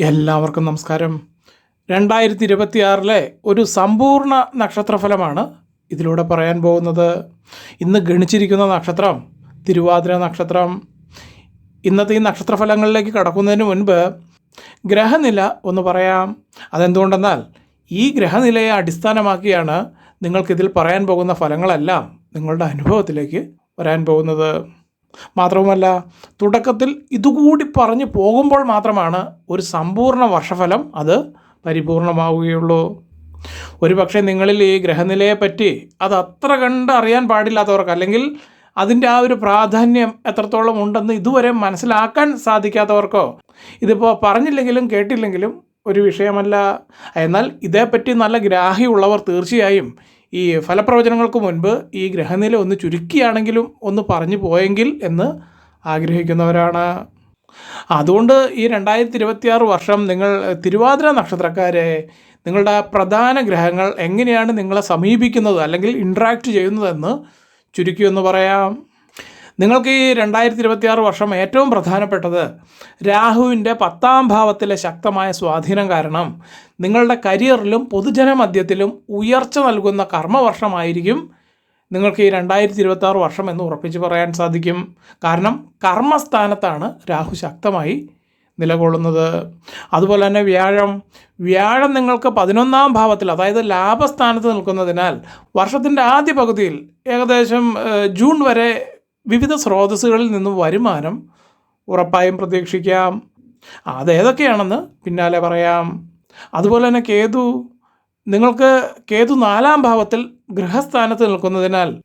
എല്ലാവർക്കും നമസ്കാരം. രണ്ടായിരത്തി ഇരുപത്തിയാറിലെ ഒരു സമ്പൂർണ നക്ഷത്രഫലമാണ് ഇതിലൂടെ പറയാൻ പോകുന്നത്. ഇന്ന് ഗണിച്ചിരിക്കുന്ന നക്ഷത്രം തിരുവാതിര നക്ഷത്രം. ഇന്നത്തെ ഈ നക്ഷത്രഫലങ്ങളിലേക്ക് കടക്കുന്നതിന് മുൻപ് ഗ്രഹനില ഒന്ന് പറയാം. അതെന്തുകൊണ്ടെന്നാൽ ഈ ഗ്രഹനിലയെ അടിസ്ഥാനമാക്കിയാണ് നിങ്ങൾക്കിതിൽ പറയാൻ പോകുന്ന ഫലങ്ങളെല്ലാം നിങ്ങളുടെ അനുഭവത്തിലേക്ക് വരാൻ പോകുന്നത്. മാത്രവുമല്ല തുടക്കത്തിൽ ഇതുകൂടി പറഞ്ഞു പോകുമ്പോൾ മാത്രമാണ് ഒരു സമ്പൂർണ വർഷഫലം അത് പരിപൂർണമാവുകയുള്ളൂ. ഒരുപക്ഷെ നിങ്ങളിൽ ഈ ഗ്രഹനിലയെ പറ്റി അത് അത്ര കണ്ട് അറിയാൻ പാടില്ലാത്തവർക്ക് അല്ലെങ്കിൽ അതിന്റെ ആ ഒരു പ്രാധാന്യം എത്രത്തോളം ഉണ്ടെന്ന് ഇതുവരെ മനസ്സിലാക്കാൻ സാധിക്കാത്തവർക്കോ ഇതിപ്പോൾ പറഞ്ഞില്ലെങ്കിലും കേട്ടില്ലെങ്കിലും ഒരു വിഷയമല്ല. എന്നാൽ ഇതേപ്പറ്റി നല്ല ഗ്രാഹ്യമുള്ളവർ തീർച്ചയായും ഈ ഫലപ്രവചനങ്ങൾക്ക് മുൻപ് ഈ ഗ്രഹനില ഒന്ന് ചുരുക്കിയാണെങ്കിലും ഒന്ന് പറഞ്ഞു പോയെങ്കിൽ എന്ന് ആഗ്രഹിക്കുന്നവരാണ്. അതുകൊണ്ട് ഈ രണ്ടായിരത്തി ഇരുപത്തിയാറ് വർഷം നിങ്ങൾ തിരുവാതിര നക്ഷത്രക്കാരെ നിങ്ങളുടെ പ്രധാന ഗ്രഹങ്ങൾ എങ്ങനെയാണ് നിങ്ങളെ സമീപിക്കുന്നത് അല്ലെങ്കിൽ ഇൻട്രാക്ട് ചെയ്യുന്നതെന്ന് ചുരുക്കിയൊന്ന് പറയാം. നിങ്ങൾക്ക് ഈ രണ്ടായിരത്തി ഇരുപത്തിയാറ് വർഷം ഏറ്റവും പ്രധാനപ്പെട്ടത് രാഹുവിന്റെ പത്താം ഭാവത്തിലെ ശക്തമായ സ്വാധീനം കാരണം നിങ്ങളുടെ കരിയറിലും പൊതുജന മധ്യത്തിലും ഉയർച്ച നൽകുന്ന കർമ്മവർഷമായിരിക്കും നിങ്ങൾക്ക് ഈ രണ്ടായിരത്തി ഇരുപത്തി വർഷം എന്ന് ഉറപ്പിച്ച് പറയാൻ സാധിക്കും. കാരണം കർമ്മസ്ഥാനത്താണ് രാഹു ശക്തമായി നിലകൊള്ളുന്നത്. അതുപോലെ തന്നെ വ്യാഴം. വ്യാഴം നിങ്ങൾക്ക് പതിനൊന്നാം ഭാവത്തിൽ അതായത് ലാഭസ്ഥാനത്ത് നിൽക്കുന്നതിനാൽ വർഷത്തിന്റെ ആദ്യ പകുതിയിൽ ഏകദേശം ജൂൺ വരെ വിവിധ സ്രോതസ്സുകളിൽ നിന്നും വരുമാനം ഉറപ്പായും പ്രതീക്ഷിക്കാം. അതേതൊക്കെയാണെന്ന് പിന്നാലെ പറയാം. അതുപോലെ തന്നെ കേതു നിങ്ങൾക്ക് കേതു നാലാം ഭാവത്തിൽ ഗൃഹസ്ഥാനത്ത് നിൽക്കുന്നതിനാൽ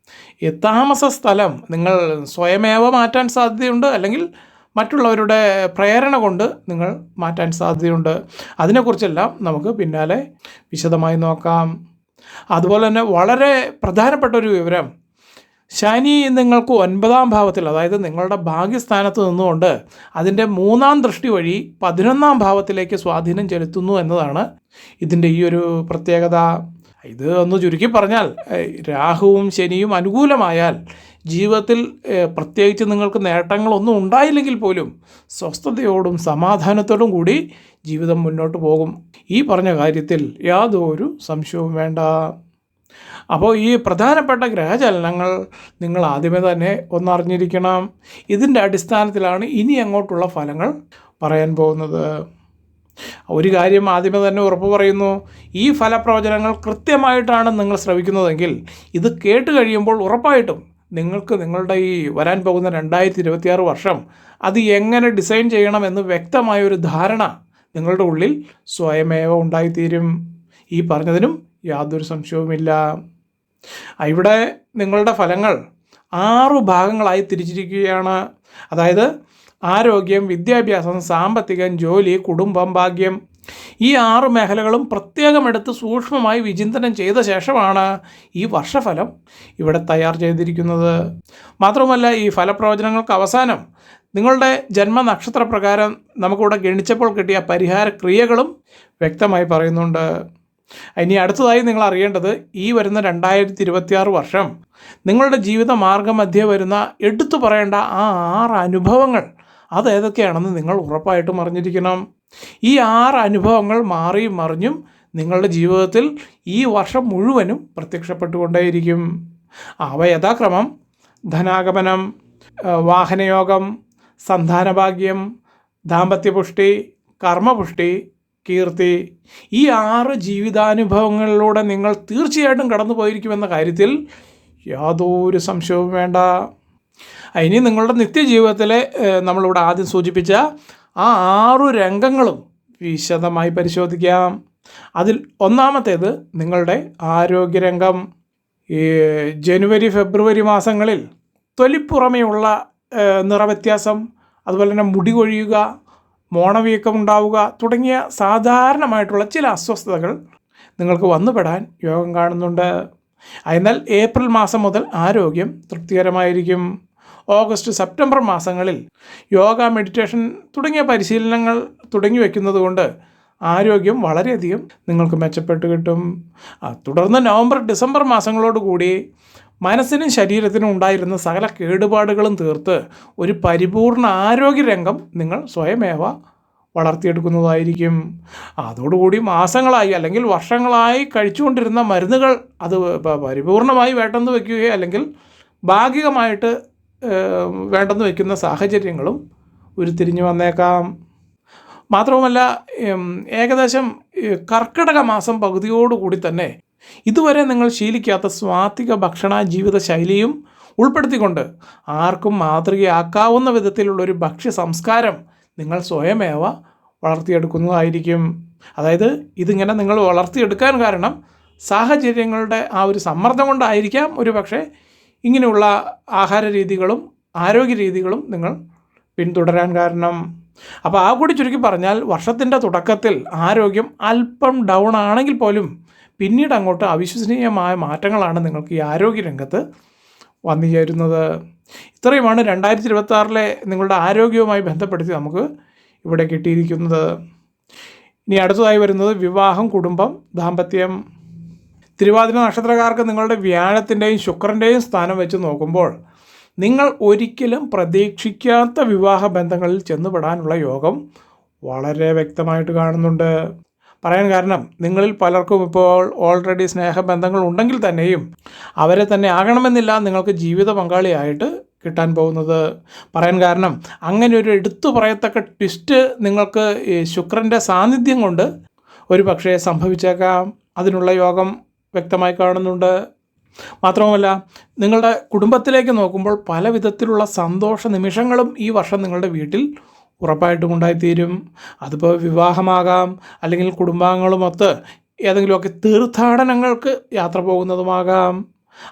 താമസ സ്ഥലം നിങ്ങൾ സ്വയമേവ മാറ്റാൻ സാധ്യതയുണ്ട് അല്ലെങ്കിൽ മറ്റുള്ളവരുടെ പ്രേരണ കൊണ്ട് നിങ്ങൾ മാറ്റാൻ സാധ്യതയുണ്ട്. അതിനെക്കുറിച്ചെല്ലാം നമുക്ക് പിന്നാലെ വിശദമായി നോക്കാം. അതുപോലെ തന്നെ വളരെ പ്രധാനപ്പെട്ട ഒരു വിവരം ശനി നിങ്ങൾക്ക് ഒൻപതാം ഭാവത്തിൽ അതായത് നിങ്ങളുടെ ഭാഗ്യസ്ഥാനത്ത് നിന്നുകൊണ്ട് അതിന്റെ മൂന്നാം ദൃഷ്ടി വഴി പതിനൊന്നാം ഭാവത്തിലേക്ക് സ്വാധീനം ചെലുത്തുന്നു എന്നതാണ് ഇതിന്റെ ഈ ഒരു പ്രത്യേകത. ഇത് ഒന്ന് ചുരുക്കി പറഞ്ഞാൽ രാഹുവും ശനിയും അനുകൂലമായാൽ ജീവിതത്തിൽ പ്രത്യേകിച്ച് നിങ്ങൾക്ക് നേട്ടങ്ങളൊന്നും ഉണ്ടായില്ലെങ്കിൽ പോലും സ്വസ്ഥതയോടും സമാധാനത്തോടും കൂടി ജീവിതം മുന്നോട്ട് പോകും. ഈ പറഞ്ഞ കാര്യത്തിൽ യാതൊരു സംശയവും വേണ്ട. അപ്പോൾ ഈ പ്രധാനപ്പെട്ട ഗ്രഹചലനങ്ങൾ നിങ്ങൾ ആദ്യമേ തന്നെ ഒന്നറിഞ്ഞിരിക്കണം. ഇതിന്റെ അടിസ്ഥാനത്തിലാണ് ഇനി അങ്ങോട്ടുള്ള ഫലങ്ങൾ പറയാൻ പോകുന്നത്. ഒരു കാര്യം ആദ്യമേ തന്നെ ഉറപ്പ് പറയുന്നു. ഈ ഫലപ്രവചനങ്ങൾ കൃത്യമായിട്ടാണ് നിങ്ങൾ ശ്രവിക്കുന്നതെങ്കിൽ ഇത് കേട്ട് കഴിയുമ്പോൾ ഉറപ്പായിട്ടും നിങ്ങൾക്ക് നിങ്ങളുടെ ഈ വരാൻ പോകുന്ന രണ്ടായിരത്തി ഇരുപത്തിയാറ് വർഷം അത് എങ്ങനെ ഡിസൈൻ ചെയ്യണമെന്ന് വ്യക്തമായ ഒരു ധാരണ നിങ്ങളുടെ ഉള്ളിൽ സ്വയമേവ ഉണ്ടായിത്തീരും. ഈ പറഞ്ഞതിനും യാതൊരു സംശയവുമില്ല. ഇവിടെ നിങ്ങളുടെ ഫലങ്ങൾ ആറു ഭാഗങ്ങളായി തിരിച്ചിരിക്കുകയാണ്. അതായത് ആരോഗ്യം വിദ്യാഭ്യാസം സാമ്പത്തികം ജോലി കുടുംബം ഭാഗ്യം. ഈ ആറ് മേഖലകളും പ്രത്യേകം എടുത്ത് സൂക്ഷ്മമായി വിചിന്തനം ചെയ്ത ശേഷമാണ് ഈ വർഷഫലം ഇവിടെ തയ്യാർ ചെയ്തിരിക്കുന്നത്. മാത്രമല്ല ഈ ഫലപ്രവചനങ്ങൾക്ക് അവസാനം നിങ്ങളുടെ ജന്മനക്ഷത്ര പ്രകാരം നമുക്കിവിടെ ഗണിച്ചപ്പോൾ കിട്ടിയ പരിഹാര ക്രിയകളും വ്യക്തമായി പറയുന്നുണ്ട്. ഇനി അടുത്തതായി നിങ്ങൾ അറിയേണ്ടത് ഈ വരുന്ന രണ്ടായിരത്തി ഇരുപത്തിയാറ് വർഷം നിങ്ങളുടെ ജീവിത മാർഗമധ്യേ വരുന്ന എടുത്തു പറയേണ്ട ആ ആറ് അനുഭവങ്ങൾ അത് ഏതൊക്കെയാണെന്ന് നിങ്ങൾ ഉറപ്പായിട്ടും അറിഞ്ഞിരിക്കണം. ഈ ആറ് അനുഭവങ്ങൾ മാറിയും മറിഞ്ഞും നിങ്ങളുടെ ജീവിതത്തിൽ ഈ വർഷം മുഴുവനും പ്രത്യക്ഷപ്പെട്ടുകൊണ്ടേയിരിക്കും. അവ യഥാക്രമം ധനാഗമനം വാഹനയോഗം സന്താനഭാഗ്യം ദാമ്പത്യപുഷ്ടി കർമ്മപുഷ്ടി കീർത്തി ഈ ആറ് ജീവിതാനുഭവങ്ങളിലൂടെ നിങ്ങൾ തീർച്ചയായിട്ടും കടന്നു പോയിരിക്കുമെന്ന കാര്യത്തിൽ യാതൊരു സംശയവും വേണ്ട. ഇനി നിങ്ങളുടെ നിത്യജീവിതത്തിലെ നമ്മളിവിടെ ആദ്യം സൂചിപ്പിച്ച ആ ആറു രംഗങ്ങളും വിശദമായി പരിശോധിക്കാം. അതിൽ ഒന്നാമത്തേത് നിങ്ങളുടെ ആരോഗ്യരംഗം. ഈ ജനുവരി ഫെബ്രുവരി മാസങ്ങളിൽ തൊലിപ്പുറമെയുള്ള നിറവ്യത്യാസം അതുപോലെ തന്നെ മുടി കൊഴിയുക മോണവീക്കം ഉണ്ടാവുക തുടങ്ങിയ സാധാരണമായിട്ടുള്ള ചില അസ്വസ്ഥതകൾ നിങ്ങൾക്ക് വന്നുപെടാൻ യോഗം കാണുന്നുണ്ട്. എന്നാൽ ഏപ്രിൽ മാസം മുതൽ ആരോഗ്യം തൃപ്തികരമായിരിക്കും. ഓഗസ്റ്റ് സെപ്റ്റംബർ മാസങ്ങളിൽ യോഗ മെഡിറ്റേഷൻ തുടങ്ങിയ പരിശീലനങ്ങൾ തുടങ്ങി വയ്ക്കുന്നത് കൊണ്ട് ആരോഗ്യം വളരെയധികം നിങ്ങൾക്ക് മെച്ചപ്പെട്ട് കിട്ടും. തുടർന്ന് നവംബർ ഡിസംബർ മാസങ്ങളോടുകൂടി മനസ്സിനും ശരീരത്തിനും ഉണ്ടായിരുന്ന സകല കേടുപാടുകളും തീർത്ത് ഒരു പരിപൂർണ ആരോഗ്യരംഗം നിങ്ങൾ സ്വയമേവ വളർത്തിയെടുക്കുന്നതായിരിക്കും. അതോടുകൂടി മാസങ്ങളായി അല്ലെങ്കിൽ വർഷങ്ങളായി കഴിച്ചുകൊണ്ടിരുന്ന മരുന്നുകൾ അത് പരിപൂർണമായി വേണ്ടെന്ന് വയ്ക്കുകയോ അല്ലെങ്കിൽ ഭാഗികമായിട്ട് വേണ്ടെന്ന് വയ്ക്കുന്ന സാഹചര്യങ്ങളും ഉരുത്തിരിഞ്ഞു വന്നേക്കാം. മാത്രവുമല്ല ഏകദേശം കർക്കിടക മാസം പകുതിയോടുകൂടി തന്നെ ഇതുവരെ നിങ്ങൾ ശീലിക്കാത്ത സ്വാത്വിക ഭക്ഷണ ജീവിത ശൈലിയും ഉൾപ്പെടുത്തിക്കൊണ്ട് ആർക്കും മാതൃകയാക്കാവുന്ന വിധത്തിലുള്ള ഒരു ഭക്ഷ്യ സംസ്കാരം നിങ്ങൾ സ്വയമേവ വളർത്തിയെടുക്കുന്നതായിരിക്കും. അതായത് ഇതിങ്ങനെ നിങ്ങൾ വളർത്തിയെടുക്കാൻ കാരണം സാഹചര്യങ്ങളുടെ ആ ഒരു സമ്മർദ്ദം കൊണ്ടായിരിക്കാം ഒരു പക്ഷേ ഇങ്ങനെയുള്ള ആഹാര രീതികളും ആരോഗ്യ രീതികളും നിങ്ങൾ പിന്തുടരാൻ കാരണം. അപ്പോൾ ആ കൂടി ചുരുക്കി പറഞ്ഞാൽ വർഷത്തിന്റെ തുടക്കത്തിൽ ആരോഗ്യം അല്പം ഡൗൺ ആണെങ്കിൽ പോലും പിന്നീട് അങ്ങോട്ട് അവിശ്വസനീയമായ മാറ്റങ്ങളാണ് നിങ്ങൾക്ക് ഈ ആരോഗ്യരംഗത്ത് വന്നു ചേരുന്നത് ഇത്രയുമാണ് രണ്ടായിരത്തി ഇരുപത്തി നിങ്ങളുടെ ആരോഗ്യവുമായി ബന്ധപ്പെടുത്തി നമുക്ക് ഇവിടെ കിട്ടിയിരിക്കുന്നത്. ഇനി അടുത്തതായി വരുന്നത് വിവാഹം കുടുംബം ദാമ്പത്യം. തിരുവാതിര നക്ഷത്രക്കാർക്ക് നിങ്ങളുടെ വ്യാഴത്തിന്റെയും ശുക്രന്റെയും സ്ഥാനം വെച്ച് നോക്കുമ്പോൾ നിങ്ങൾ ഒരിക്കലും പ്രതീക്ഷിക്കാത്ത വിവാഹ ബന്ധങ്ങളിൽ ചെന്നുപെടാനുള്ള യോഗം വളരെ വ്യക്തമായിട്ട് കാണുന്നുണ്ട്. പറയാൻ കാരണം നിങ്ങളിൽ പലർക്കും ഇപ്പോൾ ഓൾറെഡി സ്നേഹബന്ധങ്ങൾ ഉണ്ടെങ്കിൽ തന്നെയും അവരെ തന്നെ ആകണമെന്നില്ല നിങ്ങൾക്ക് ജീവിത പങ്കാളിയായിട്ട് കിട്ടാൻ പോകുന്നത്. പറയാൻ കാരണം അങ്ങനെ ഒരു എടുത്തു പറയത്തക്ക ട്വിസ്റ്റ് നിങ്ങൾക്ക് ശുക്രന്റെ സാന്നിധ്യം കൊണ്ട് ഒരു പക്ഷേ സംഭവിച്ചേക്കാം. അതിനുള്ള യോഗം വ്യക്തമായി കാണുന്നുണ്ട്. മാത്രവുമല്ല നിങ്ങളുടെ കുടുംബത്തിലേക്ക് നോക്കുമ്പോൾ പല വിധത്തിലുള്ള സന്തോഷ നിമിഷങ്ങളും ഈ വർഷം നിങ്ങളുടെ വീട്ടിൽ ഉറപ്പായിട്ടും ഉണ്ടായിത്തീരും. അതിപ്പോൾ വിവാഹമാകാം അല്ലെങ്കിൽ കുടുംബാംഗങ്ങളുമൊത്ത് ഏതെങ്കിലുമൊക്കെ തീർത്ഥാടനങ്ങൾക്ക് യാത്ര പോകുന്നതുമാകാം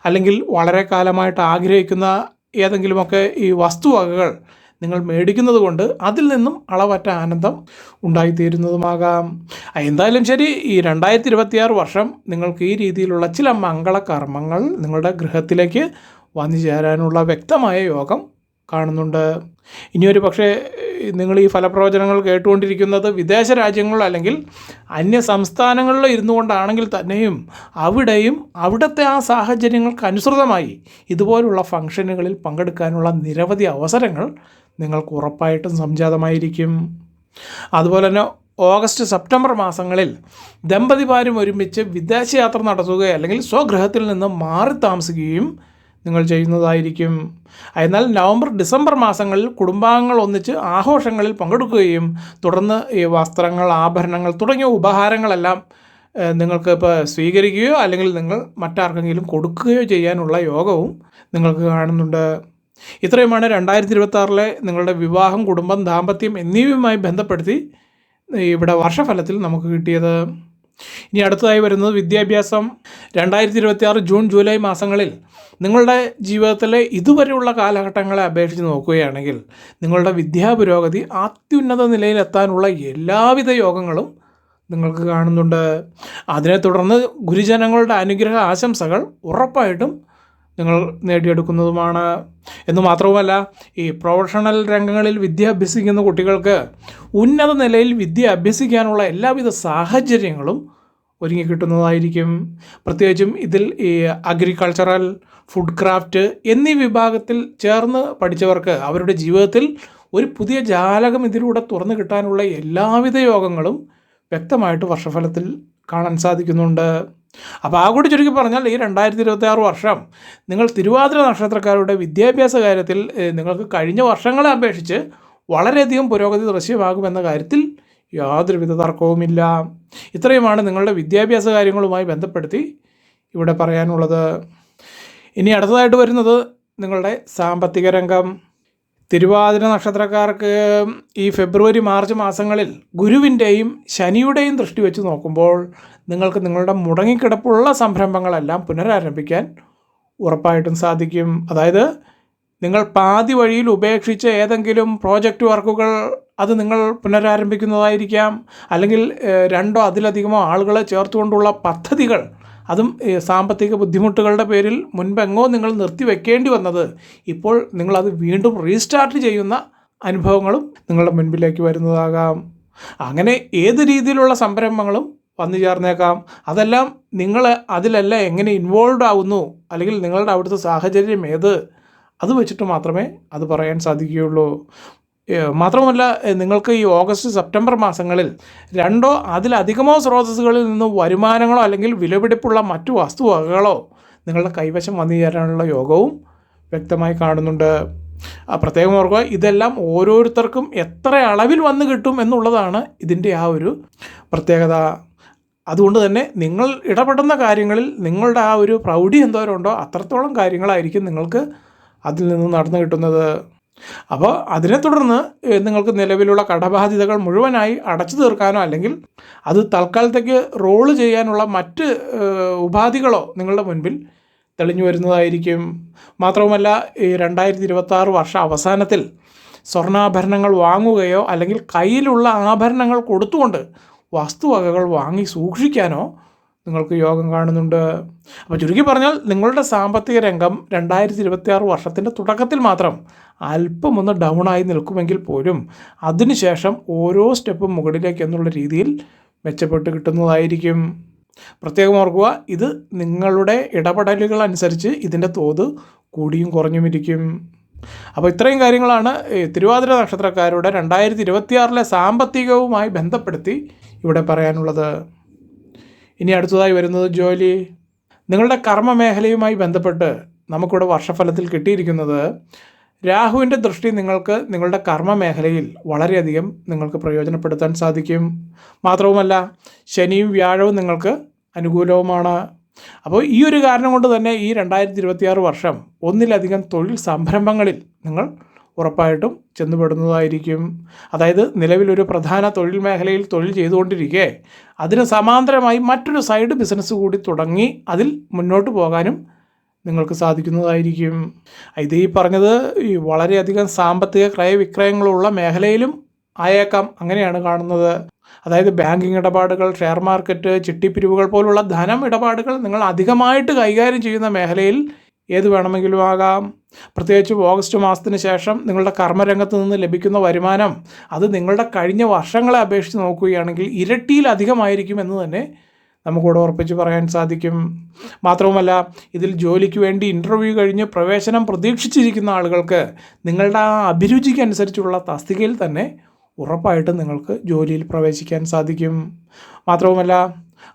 അല്ലെങ്കിൽ വളരെ കാലമായിട്ട് ആഗ്രഹിക്കുന്ന ഏതെങ്കിലുമൊക്കെ ഈ വസ്തുവകകൾ നിങ്ങൾ മേടിക്കുന്നത് കൊണ്ട് അതിൽ നിന്നും അളവറ്റ ആനന്ദം ഉണ്ടായിത്തീരുന്നതുമാകാം. എന്തായാലും ശരി ഈ രണ്ടായിരത്തി ഇരുപത്തിയാറ് വർഷം നിങ്ങൾക്ക് ഈ രീതിയിലുള്ള ചില മംഗളകർമ്മങ്ങൾ നിങ്ങളുടെ ഗൃഹത്തിലേക്ക് വന്നു ചേരാനുള്ള വ്യക്തമായ യോഗം കാണുന്നുണ്ട്. ഇനിയൊരു പക്ഷേ നിങ്ങൾ ഈ ഫലപ്രവചനങ്ങൾ കേട്ടുകൊണ്ടിരിക്കുന്നത് വിദേശ രാജ്യങ്ങളിൽ അല്ലെങ്കിൽ അന്യ സംസ്ഥാനങ്ങളിൽ ഇരുന്നു കൊണ്ടാണെങ്കിൽ തന്നെയും അവിടെയും അവിടുത്തെ ആ സാഹചര്യങ്ങൾക്ക് അനുസൃതമായി ഇതുപോലുള്ള ഫംഗ്ഷനുകളിൽ പങ്കെടുക്കാനുള്ള നിരവധി അവസരങ്ങൾ നിങ്ങൾക്ക് ഉറപ്പായിട്ടും സംജാതമായിരിക്കും. അതുപോലെ തന്നെ ഓഗസ്റ്റ് സെപ്റ്റംബർ മാസങ്ങളിൽ ദമ്പതിമാരും ഒരുമിച്ച് വിദേശയാത്ര നടത്തുകയോ അല്ലെങ്കിൽ സ്വഗൃഹത്തിൽ നിന്ന് മാറി താമസിക്കുകയും നിങ്ങൾ ചെയ്യുന്നതായിരിക്കും. എന്നാൽ നവംബർ ഡിസംബർ മാസങ്ങളിൽ കുടുംബാംഗങ്ങൾ ഒന്നിച്ച് ആഘോഷങ്ങളിൽ പങ്കെടുക്കുകയും തുടർന്ന് ഈ വസ്ത്രങ്ങൾ ആഭരണങ്ങൾ തുടങ്ങിയ ഉപഹാരങ്ങളെല്ലാം നിങ്ങൾക്ക് ഇപ്പോൾ സ്വീകരിക്കുകയോ അല്ലെങ്കിൽ നിങ്ങൾ മറ്റാർക്കെങ്കിലും കൊടുക്കുകയോ ചെയ്യാനുള്ള യോഗവും നിങ്ങൾക്ക് കാണുന്നുണ്ട്. ഇത്രയുമാണ് രണ്ടായിരത്തി ഇരുപത്തി നിങ്ങളുടെ വിവാഹം കുടുംബം ദാമ്പത്യം എന്നിവയുമായി ബന്ധപ്പെടുത്തി ഇവിടെ വർഷഫലത്തിൽ നമുക്ക് കിട്ടിയത്. ഇനി അടുത്തതായി വരുന്നത് വിദ്യാഭ്യാസം. രണ്ടായിരത്തി ഇരുപത്തി ആറ് ജൂൺ ജൂലൈ മാസങ്ങളിൽ നിങ്ങളുടെ ജീവിതത്തിലെ ഇതുവരെയുള്ള കാലഘട്ടങ്ങളെ അപേക്ഷിച്ച് നോക്കുകയാണെങ്കിൽ നിങ്ങളുടെ വിദ്യാപുരോഗതി അത്യുന്നത നിലയിലെത്താനുള്ള എല്ലാവിധ യോഗങ്ങളും നിങ്ങൾക്ക് കാണുന്നുണ്ട്. അതിനെ തുടർന്ന് ഗുരുജനങ്ങളുടെ അനുഗ്രഹ ആശംസകൾ ഉറപ്പായിട്ടും നിങ്ങൾ നേടിയെടുക്കുന്നതുമാണ്. എന്ന് മാത്രവുമല്ല ഈ പ്രൊഫഷണൽ രംഗങ്ങളിൽ വിദ്യ അഭ്യസിക്കുന്ന കുട്ടികൾക്ക് ഉന്നത നിലയിൽ വിദ്യ അഭ്യസിക്കാനുള്ള എല്ലാവിധ സാഹചര്യങ്ങളും ഒരുങ്ങി കിട്ടുന്നതായിരിക്കും. പ്രത്യേകിച്ചും ഇതിൽ ഈ അഗ്രികൾച്ചറൽ ഫുഡ് ക്രാഫ്റ്റ് എന്നീ വിഭാഗത്തിൽ ചേർന്ന് പഠിച്ചവർക്ക് അവരുടെ ജീവിതത്തിൽ ഒരു പുതിയ ജാലകം ഇതിലൂടെ തുറന്നു കിട്ടാനുള്ള എല്ലാവിധ യോഗങ്ങളും വ്യക്തമായിട്ട് വർഷഫലത്തിൽ കാണാൻ സാധിക്കുന്നുണ്ട്. അപ്പോൾ ആ കൂടി ചുരുക്കി പറഞ്ഞാൽ ഈ രണ്ടായിരത്തി ഇരുപത്തി ആറ് വർഷം നിങ്ങൾ തിരുവാതിര നക്ഷത്രക്കാരുടെ വിദ്യാഭ്യാസ കാര്യത്തിൽ നിങ്ങൾക്ക് കഴിഞ്ഞ വർഷങ്ങളെ അപേക്ഷിച്ച് വളരെയധികം പുരോഗതി ദൃശ്യമാകുമെന്ന കാര്യത്തിൽ യാതൊരുവിധ തർക്കവുമില്ല. ഇത്രയുമാണ് നിങ്ങളുടെ വിദ്യാഭ്യാസ കാര്യങ്ങളുമായി ബന്ധപ്പെടുത്തി ഇവിടെ പറയാനുള്ളത്. ഇനി അടുത്തതായിട്ട് വരുന്നത് നിങ്ങളുടെ സാമ്പത്തിക രംഗം. തിരുവാതിര നക്ഷത്രക്കാർക്ക് ഈ ഫെബ്രുവരി മാർച്ച് മാസങ്ങളിൽ ഗുരുവിന്റെയും ശനിയുടെയും ദൃഷ്ടി വെച്ച് നോക്കുമ്പോൾ നിങ്ങൾക്ക് നിങ്ങളുടെ മുടങ്ങിക്കിടപ്പുള്ള സംരംഭങ്ങളെല്ലാം പുനരാരംഭിക്കാൻ ഉറപ്പായിട്ടും സാധിക്കും. അതായത് നിങ്ങൾ പാതി വഴിയിൽ ഉപേക്ഷിച്ച ഏതെങ്കിലും പ്രോജക്റ്റ് വർക്കുകൾ അത് നിങ്ങൾ പുനരാരംഭിക്കുന്നതായിരിക്കാം. അല്ലെങ്കിൽ രണ്ടോ അതിലധികമോ ആളുകളെ ചേർത്തുകൊണ്ടുള്ള പദ്ധതികൾ അതും സാമ്പത്തിക ബുദ്ധിമുട്ടുകളുടെ പേരിൽ മുൻപെങ്ങോ നിങ്ങൾ നിർത്തിവെക്കേണ്ടി വന്നത്. ഇപ്പോൾ നിങ്ങളത് വീണ്ടും റീസ്റ്റാർട്ട് ചെയ്യുന്ന അനുഭവങ്ങളും നിങ്ങളുടെ മുൻപിലേക്ക് വരുന്നതാകാം. അങ്ങനെ ഏത് രീതിയിലുള്ള സംരംഭങ്ങളും വന്നു ചേർന്നേക്കാം. അതെല്ലാം നിങ്ങൾ അതിലെല്ലാം എങ്ങനെ ഇൻവോൾവ് ആവുന്നു? അല്ലെങ്കിൽ നിങ്ങളുടെ അവിടുത്തെ സാഹചര്യം ഏത്? അത് വെച്ചിട്ട് മാത്രമേ അത് പറയാൻ സാധിക്കുകയുള്ളൂ. മാത്രമല്ല നിങ്ങൾക്ക് ഈ ഓഗസ്റ്റ് സെപ്റ്റംബർ മാസങ്ങളിൽ രണ്ടോ അതിലധികമോ സ്രോതസ്സുകളിൽ നിന്ന് വരുമാനങ്ങളോ അല്ലെങ്കിൽ വിലപിടിപ്പുള്ള മറ്റു വസ്തുവകകളോ നിങ്ങളുടെ കൈവശം വന്നു ചേരാനുള്ള യോഗവും വ്യക്തമായി കാണുന്നുണ്ട്. പ്രത്യേകം ഓർക്കുക ഇതെല്ലാം ഓരോരുത്തർക്കും എത്ര അളവിൽ വന്നു കിട്ടും എന്നുള്ളതാണ് ഇതിന്റെ ആ ഒരു പ്രത്യേകത. അതുകൊണ്ട് തന്നെ നിങ്ങൾ ഇടപെടുന്ന കാര്യങ്ങളിൽ നിങ്ങളുടെ ആ ഒരു പ്രൗഢി എന്തോരമുണ്ടോ അത്രത്തോളം കാര്യങ്ങളായിരിക്കും നിങ്ങൾക്ക് അതിൽ നിന്ന് നടന്നു കിട്ടുന്നത്. അപ്പോൾ അതിനെ തുടർന്ന് നിങ്ങൾക്ക് നിലവിലുള്ള കടബാധ്യതകൾ മുഴുവനായി അടച്ചു തീർക്കാനോ അല്ലെങ്കിൽ അത് തൽക്കാലത്തേക്ക് റോൾ ചെയ്യാനുള്ള മറ്റ് ഉപാധികളോ നിങ്ങളുടെ മുൻപിൽ തെളിഞ്ഞു വരുന്നതായിരിക്കും. മാത്രവുമല്ല ഈ രണ്ടായിരത്തി ഇരുപത്തി വർഷ അവസാനത്തിൽ സ്വർണാഭരണങ്ങൾ വാങ്ങുകയോ അല്ലെങ്കിൽ കയ്യിലുള്ള ആഭരണങ്ങൾ കൊടുത്തുകൊണ്ട് വസ്തുവകകൾ വാങ്ങി സൂക്ഷിക്കാനോ നിങ്ങൾക്ക് യോഗം കാണുന്നുണ്ട്. അപ്പോൾ ചുരുക്കി പറഞ്ഞാൽ നിങ്ങളുടെ സാമ്പത്തിക രംഗം രണ്ടായിരത്തി ഇരുപത്തി ആറ് വർഷത്തിന്റെ തുടക്കത്തിൽ മാത്രം അല്പമൊന്ന് ഡൗൺ ആയി നിൽക്കുമെങ്കിൽ പോലും അതിനുശേഷം ഓരോ സ്റ്റെപ്പും മുകളിലേക്ക് എന്നുള്ള രീതിയിൽ മെച്ചപ്പെട്ട് കിട്ടുന്നതായിരിക്കും. പ്രത്യേകം ഓർക്കുക ഇത് നിങ്ങളുടെ ഇടപെടലുകൾ അനുസരിച്ച് ഇതിന്റെ തോത് കൂടിയും കുറഞ്ഞും ഇരിക്കും. അപ്പോൾ ഇത്രയും കാര്യങ്ങളാണ് തിരുവാതിര നക്ഷത്രക്കാരുടെ രണ്ടായിരത്തി ഇരുപത്തിയാറിലെ സാമ്പത്തികവുമായി ബന്ധപ്പെടുത്തി ഇവിടെ പറയാനുള്ളത്. ഇനി അടുത്തതായി വരുന്നത് ജോലി. നിങ്ങളുടെ കർമ്മ മേഖലയുമായി ബന്ധപ്പെട്ട് നമുക്കിവിടെ വർഷഫലത്തിൽ കിട്ടിയിരിക്കുന്നത് രാഹുവിന്റെ ദൃഷ്ടി നിങ്ങൾക്ക് നിങ്ങളുടെ കർമ്മ മേഖലയിൽ വളരെയധികം നിങ്ങൾക്ക് പ്രയോജനപ്പെടുത്താൻ സാധിക്കും. മാത്രവുമല്ല ശനിയും വ്യാഴവും നിങ്ങൾക്ക് അനുകൂലവുമാണ്. അപ്പോൾ ഈ ഒരു കാരണം കൊണ്ട് തന്നെ ഈ രണ്ടായിരത്തി വർഷം ഒന്നിലധികം തൊഴിൽ സംരംഭങ്ങളിൽ നിങ്ങൾ ഉറപ്പായിട്ടും ചെന്നുപെടുന്നതായിരിക്കും. അതായത് നിലവിലൊരു പ്രധാന തൊഴിൽ മേഖലയിൽ തൊഴിൽ ചെയ്തുകൊണ്ടിരിക്കെ അതിന് സമാന്തരമായി മറ്റൊരു സൈഡ് ബിസിനസ് കൂടി തുടങ്ങി അതിൽ മുന്നോട്ട് പോകാനും നിങ്ങൾക്ക് സാധിക്കുന്നതായിരിക്കും. ഇത് ഈ പറഞ്ഞത് ഈ വളരെയധികം സാമ്പത്തിക ക്രയവിക്രയങ്ങളുള്ള മേഖലയിലും ആയേക്കാം അങ്ങനെയാണ് കാണുന്നത്. അതായത് ബാങ്കിങ് ഇടപാടുകൾ ഷെയർ മാർക്കറ്റ് ചിട്ടിപ്പിരിവുകൾ പോലുള്ള ധനം ഇടപാടുകൾ നിങ്ങൾ അധികമായിട്ട് കൈകാര്യം ചെയ്യുന്ന മേഖലയിൽ ഏത് വേണമെങ്കിലും ആകാം. പ്രത്യേകിച്ച് ഓഗസ്റ്റ് മാസത്തിന് ശേഷം നിങ്ങളുടെ കർമ്മരംഗത്ത് നിന്ന് ലഭിക്കുന്ന വരുമാനം അത് നിങ്ങളുടെ കഴിഞ്ഞ വർഷങ്ങളെ അപേക്ഷിച്ച് നോക്കുകയാണെങ്കിൽ ഇരട്ടിയിലധികമായിരിക്കും എന്ന് തന്നെ നമുക്കിവിടെ ഉറപ്പിച്ച് പറയാൻ സാധിക്കും. മാത്രവുമല്ല ഇതിൽ ജോലിക്ക് വേണ്ടി ഇന്റർവ്യൂ കഴിഞ്ഞ് പ്രവേശനം പ്രതീക്ഷിച്ചിരിക്കുന്ന ആളുകൾക്ക് നിങ്ങളുടെ ആ അഭിരുചിക്കനുസരിച്ചുള്ള തസ്തികയിൽ തന്നെ ഉറപ്പായിട്ടും നിങ്ങൾക്ക് ജോലിയിൽ പ്രവേശിക്കാൻ സാധിക്കും. മാത്രവുമല്ല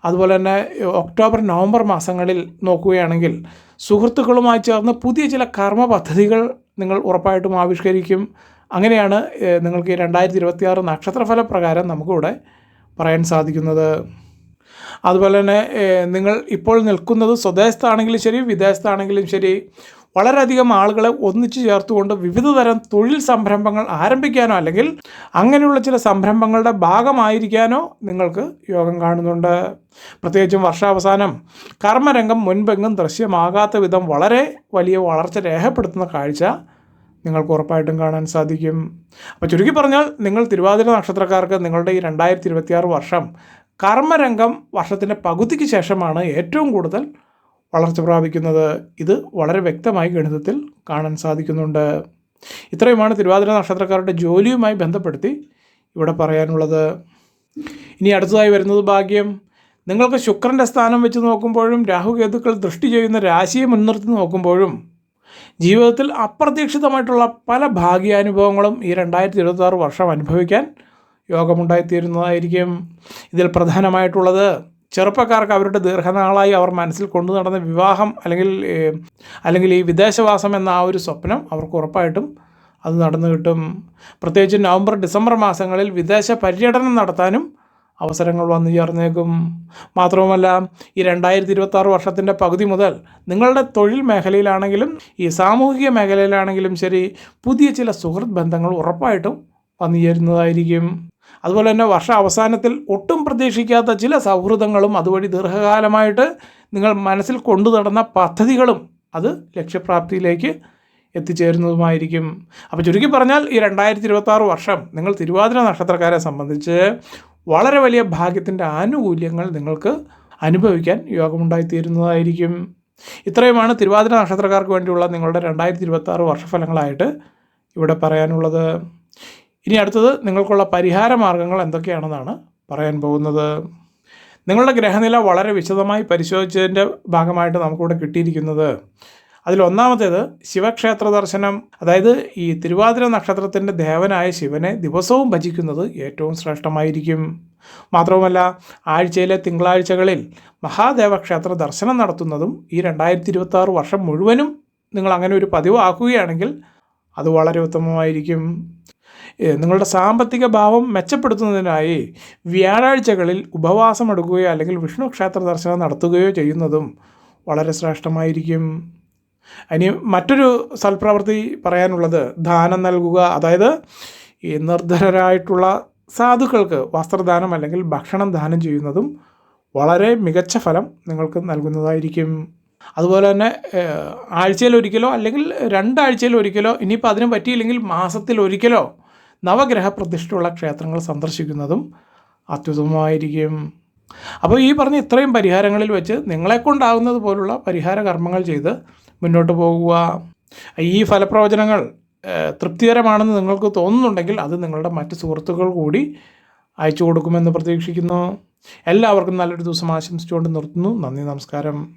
അതുപോലെ തന്നെ ഒക്ടോബർ നവംബർ മാസങ്ങളിൽ നോക്കുകയാണെങ്കിൽ സുഹൃത്തുക്കളുമായി ചേർന്ന് പുതിയ ചില കർമ്മ പദ്ധതികൾ നിങ്ങൾ ഉറപ്പായിട്ടും ആവിഷ്കരിക്കും. അങ്ങനെയാണ് നിങ്ങൾക്ക് രണ്ടായിരത്തി ഇരുപത്തിയാറ് നക്ഷത്രഫല പ്രകാരം നമുക്കിവിടെ പറയാൻ സാധിക്കുന്നത്. അതുപോലെ തന്നെ നിങ്ങൾ ഇപ്പോൾ നിൽക്കുന്നത് സ്വദേശത്താണെങ്കിലും ശരി വിദേശത്താണെങ്കിലും ശരി. വളരെയധികം ആളുകളെ ഒന്നിച്ചു ചേർത്തുകൊണ്ട് വിവിധ തരം തൊഴിൽ സംരംഭങ്ങൾ ആരംഭിക്കാനോ അല്ലെങ്കിൽ അങ്ങനെയുള്ള ചില സംരംഭങ്ങളുടെ ഭാഗമായിരിക്കാനോ നിങ്ങൾക്ക് യോഗം കാണുന്നുണ്ട്. പ്രത്യേകിച്ചും വർഷാവസാനം കർമ്മരംഗം മുൻപെങ്ങും ദൃശ്യമാകാത്ത വിധം വളരെ വലിയ വളർച്ച രേഖപ്പെടുത്തുന്ന കാഴ്ച നിങ്ങൾക്ക് ഉറപ്പായിട്ടും കാണാൻ സാധിക്കും. അപ്പോൾ ചുരുക്കി പറഞ്ഞാൽ നിങ്ങൾ തിരുവാതിര നക്ഷത്രക്കാർക്ക് നിങ്ങളുടെ ഈ രണ്ടായിരത്തി വർഷം കർമ്മരംഗം വർഷത്തിന്റെ പകുതിക്ക് ശേഷമാണ് ഏറ്റവും കൂടുതൽ വളർച്ച പ്രാപിക്കുന്നത് ഇത് വളരെ വ്യക്തമായി ഗണിതത്തിൽ കാണാൻ സാധിക്കുന്നുണ്ട്. ഇത്രയുമാണ് തിരുവാതിര നക്ഷത്രക്കാരുടെ ജോലിയുമായി ബന്ധപ്പെടുത്തി ഇവിടെ പറയാനുള്ളത്. ഇനി അടുത്തതായി വരുന്നത് ഭാഗ്യം. നിങ്ങൾക്ക് ശുക്രന്റെ സ്ഥാനം വെച്ച് നോക്കുമ്പോഴും രാഹുകേതുക്കൾ ദൃഷ്ടി ചെയ്യുന്ന രാശിയെ മുൻനിർത്തി നോക്കുമ്പോഴും ജീവിതത്തിൽ അപ്രതീക്ഷിതമായിട്ടുള്ള പല ഭാഗ്യാനുഭവങ്ങളും ഈ രണ്ടായിരത്തി ഇരുപത്തി വർഷം അനുഭവിക്കാൻ യോഗമുണ്ടായിത്തീരുന്നതായിരിക്കും. ഇതിൽ പ്രധാനമായിട്ടുള്ളത് ചെറുപ്പക്കാർക്ക് അവരുടെ ദീർഘനാളായി അവർ മനസ്സിൽ കൊണ്ടു നടന്ന വിവാഹം അല്ലെങ്കിൽ അല്ലെങ്കിൽ ഈ വിദേശവാസം എന്ന ആ ഒരു സ്വപ്നം അവർക്ക് ഉറപ്പായിട്ടും അത് നടന്നു കിട്ടും. പ്രത്യേകിച്ച് നവംബർ ഡിസംബർ മാസങ്ങളിൽ വിദേശ പര്യടനം നടത്താനും അവസരങ്ങൾ വന്നു ചേർന്നേക്കും. മാത്രവുമല്ല ഈ രണ്ടായിരത്തി ഇരുപത്താറ് വർഷത്തിന്റെ പകുതി മുതൽ നിങ്ങളുടെ തൊഴിൽ മേഖലയിലാണെങ്കിലും ഈ സാമൂഹിക മേഖലയിലാണെങ്കിലും ശരി പുതിയ ചില സുഹൃത്ത് ബന്ധങ്ങൾ ഉറപ്പായിട്ടും വന്നു ചേരുന്നതായിരിക്കും. അതുപോലെ തന്നെ വർഷ അവസാനത്തിൽ ഒട്ടും പ്രതീക്ഷിക്കാത്ത ചില സൗഹൃദങ്ങളും അതുവഴി ദീർഘകാലമായിട്ട് നിങ്ങൾ മനസ്സിൽ കൊണ്ടു നടന്ന പദ്ധതികളും അത് ലക്ഷ്യപ്രാപ്തിയിലേക്ക് എത്തിച്ചേരുന്നതുമായിരിക്കും. അപ്പോൾ ചുരുക്കി പറഞ്ഞാൽ ഈ രണ്ടായിരത്തി ഇരുപത്താറ് വർഷം നിങ്ങൾ തിരുവാതിര നക്ഷത്രക്കാരെ സംബന്ധിച്ച് വളരെ വലിയ ഭാഗ്യത്തിന്റെ ആനുകൂല്യങ്ങൾ നിങ്ങൾക്ക് അനുഭവിക്കാൻ യോഗമുണ്ടായിത്തീരുന്നതായിരിക്കും. ഇത്രയുമാണ് തിരുവാതിര നക്ഷത്രക്കാർക്ക് വേണ്ടിയുള്ള നിങ്ങളുടെ രണ്ടായിരത്തി ഇരുപത്താറ് വർഷഫലങ്ങളായിട്ട് ഇവിടെ പറയാനുള്ളത്. ഇനി അടുത്തത് നിങ്ങൾക്കുള്ള പരിഹാര മാർഗങ്ങൾ എന്തൊക്കെയാണെന്നാണ് പറയാൻ പോകുന്നത്. നിങ്ങളുടെ ഗ്രഹനില വളരെ വിശദമായി പരിശോധിച്ചതിന്റെ ഭാഗമായിട്ട് നമുക്കിവിടെ കിട്ടിയിരിക്കുന്നത്. അതിലൊന്നാമത്തേത് ശിവക്ഷേത്ര ദർശനം. അതായത് ഈ തിരുവാതിര നക്ഷത്രത്തിന്റെ ദേവനായ ശിവനെ ദിവസവും ഭജിക്കുന്നത് ഏറ്റവും ശ്രേഷ്ഠമായിരിക്കും. മാത്രവുമല്ല ആഴ്ചയിലെ തിങ്കളാഴ്ചകളിൽ മഹാദേവക്ഷേത്ര ദർശനം നടത്തുന്നതും ഈ രണ്ടായിരത്തി ഇരുപത്തി വർഷം മുഴുവനും നിങ്ങൾ അങ്ങനെ ഒരു പതിവ് ആക്കുകയാണെങ്കിൽ അത് വളരെ ഉത്തമമായിരിക്കും. നിങ്ങളുടെ സാമ്പത്തിക ഭാവം മെച്ചപ്പെടുത്തുന്നതിനായി വ്യാഴാഴ്ചകളിൽ ഉപവാസം എടുക്കുകയോ അല്ലെങ്കിൽ വിഷ്ണു ക്ഷേത്ര ദർശനം നടത്തുകയോ ചെയ്യുന്നതും വളരെ ശ്രേഷ്ഠമായിരിക്കും. ഇനി മറ്റൊരു സൽപ്രവൃത്തി പറയാനുള്ളത് ദാനം നൽകുക. അതായത് ഈ നിർധനരായിട്ടുള്ള സാധുക്കൾക്ക് വസ്ത്രദാനം അല്ലെങ്കിൽ ഭക്ഷണം ദാനം ചെയ്യുന്നതും വളരെ മികച്ച ഫലം നിങ്ങൾക്ക് നൽകുന്നതായിരിക്കും. അതുപോലെ തന്നെ ആഴ്ചയിൽ ഒരിക്കലോ അല്ലെങ്കിൽ രണ്ടാഴ്ചയിൽ ഒരിക്കലോ ഇനിയിപ്പോൾ അതിനും പറ്റിയില്ലെങ്കിൽ മാസത്തിൽ ഒരിക്കലോ നവഗ്രഹ പ്രതിഷ്ഠയുള്ള ക്ഷേത്രങ്ങൾ സന്ദർശിക്കുന്നതും അത്യുത്തമമായിരിക്കും. അപ്പോൾ ഈ പറഞ്ഞ ഇത്രയും പരിഹാരങ്ങളിൽ വെച്ച് നിങ്ങളെക്കൊണ്ടാകുന്നത് പോലുള്ള പരിഹാര കർമ്മങ്ങൾ ചെയ്ത് മുന്നോട്ട് പോകുക. ഈ ഫലപ്രവചനങ്ങൾ തൃപ്തികരമാണെന്ന് നിങ്ങൾക്ക് തോന്നുന്നുണ്ടെങ്കിൽ അത് നിങ്ങളുടെ മറ്റ് സുഹൃത്തുക്കൾ കൂടി അയച്ചു കൊടുക്കുമെന്ന് പ്രതീക്ഷിക്കുന്നു. എല്ലാവർക്കും നല്ലൊരു ദിവസം ആശംസിച്ചുകൊണ്ട് നിർത്തുന്നു. നന്ദി നമസ്കാരം.